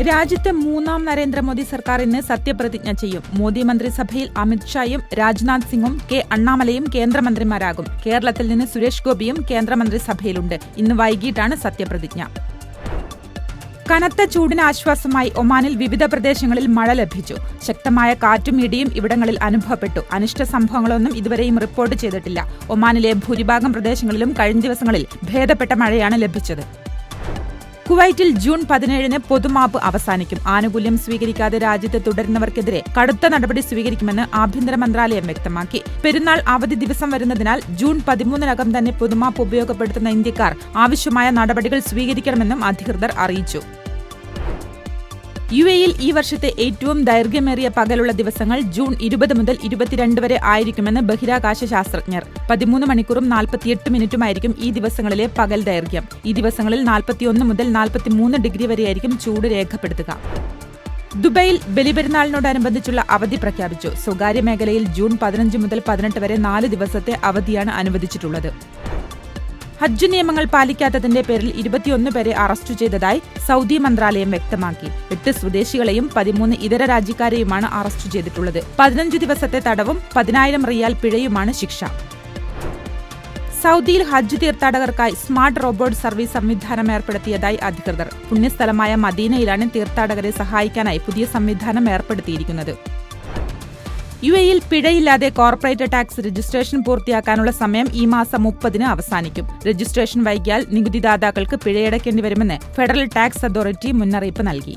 രാജ്യത്തെ മൂന്നാം നരേന്ദ്രമോദി സർക്കാർ ഇന്ന് സത്യപ്രതിജ്ഞ ചെയ്യും. മോദി മന്ത്രിസഭയിൽ അമിത്ഷായും രാജ്നാഥ് സിംഗും കെ അണ്ണാമലയും കേന്ദ്രമന്ത്രിമാരാകും. കേരളത്തിൽ നിന്ന് സുരേഷ് ഗോപിയും കേന്ദ്രമന്ത്രിസഭയിലുണ്ട്. ഇന്ന് വൈകിട്ടാണ് സത്യപ്രതിജ്ഞ. കനത്ത ചൂടിന് ആശ്വാസമായി ഒമാനിൽ വിവിധ പ്രദേശങ്ങളിൽ മഴ ലഭിച്ചു. ശക്തമായ കാറ്റും ഇടിയും ഇവിടങ്ങളിൽ അനുഭവപ്പെട്ടു. അനിഷ്ട സംഭവങ്ങളൊന്നും ഇതുവരെയും റിപ്പോർട്ട് ചെയ്തിട്ടില്ല. ഒമാനിലെ ഭൂരിഭാഗം പ്രദേശങ്ങളിലും കഴിഞ്ഞ ദിവസങ്ങളിൽ ഭേദപ്പെട്ട മഴയാണ് ലഭിച്ചത്. കുവൈറ്റിൽ ജൂൺ പതിനേഴിന് പൊതുമാപ്പ് അവസാനിക്കും. ആനുകൂല്യം സ്വീകരിക്കാതെ രാജ്യത്ത് തുടരുന്നവർക്കെതിരെ കടുത്ത നടപടി സ്വീകരിക്കുമെന്ന് ആഭ്യന്തര മന്ത്രാലയം വ്യക്തമാക്കി. പെരുന്നാൾ അവധി ദിവസം വരുന്നതിനാൽ ജൂൺ പതിമൂന്നിനകം തന്നെ പൊതുമാപ്പ് ഉപയോഗപ്പെടുത്തുന്ന ഇന്ത്യക്കാർ ആവശ്യമായ നടപടികൾ സ്വീകരിക്കണമെന്നും അധികൃതർ അറിയിച്ചു. യു എയിൽ ഈ വർഷത്തെ ഏറ്റവും ദൈർഘ്യമേറിയ പകലുള്ള ദിവസങ്ങൾ ജൂൺ ഇരുപത് മുതൽ ഇരുപത്തിരണ്ട് വരെ ആയിരിക്കുമെന്ന് ബഹിരാകാശ ശാസ്ത്രജ്ഞർ പതിമൂന്ന് മണിക്കൂറും നാൽപ്പത്തിയെട്ട് മിനിറ്റുമായിരിക്കും ഈ ദിവസങ്ങളിലെ പകൽ ദൈർഘ്യം. ഈ ദിവസങ്ങളിൽ നാൽപ്പത്തിയൊന്ന് മുതൽ നാൽപ്പത്തിമൂന്ന് ഡിഗ്രി വരെയായിരിക്കും ചൂട് രേഖപ്പെടുത്തുക. ദുബൈയിൽ ബലിപെരുന്നാളിനോടനുബന്ധിച്ചുള്ള അവധി പ്രഖ്യാപിച്ചു. സ്വകാര്യ മേഖലയിൽ ജൂൺ പതിനഞ്ച് മുതൽ പതിനെട്ട് വരെ നാല് ദിവസത്തെ അവധിയാണ് അനുവദിച്ചിട്ടുള്ളത്. ഹജ്ജ് നിയമങ്ങൾ പാലിക്കാത്തതിന്റെ പേരിൽ ഇരുപത്തിയൊന്ന് പേരെ അറസ്റ്റ് ചെയ്തതായി സൗദി മന്ത്രാലയം വ്യക്തമാക്കി. എട്ട് സ്വദേശികളെയും പതിമൂന്ന് ഇതര രാജ്യക്കാരെയുമാണ് അറസ്റ്റ് ചെയ്തിട്ടുള്ളത്. പതിനഞ്ച് ദിവസത്തെ തടവും പതിനായിരം റിയാൽ പിഴയുമാണ് ശിക്ഷ. സൗദിയിൽ ഹജ്ജ് തീർത്ഥാടകർക്കായി സ്മാർട്ട് റോബോട്ട് സർവീസ് സംവിധാനം ഏർപ്പെടുത്തിയതായി അധികൃതർ. പുണ്യസ്ഥലമായ മദീനയിലാണ് തീർത്ഥാടകരെ സഹായിക്കാനായി പുതിയ സംവിധാനം ഏർപ്പെടുത്തിയിരിക്കുന്നത്. യു എയിൽ പിഴയില്ലാതെ കോർപ്പറേറ്റ് ടാക്സ് രജിസ്ട്രേഷൻ പൂർത്തിയാക്കാനുള്ള സമയം ഈ മാസം മുപ്പതിന് അവസാനിക്കും. രജിസ്ട്രേഷൻ വൈകിയാൽ നികുതിദാതാക്കൾക്ക് പിഴയടക്കേണ്ടി വരുമെന്ന് ഫെഡറൽ ടാക്സ് അതോറിറ്റി മുന്നറിയിപ്പ് നൽകി.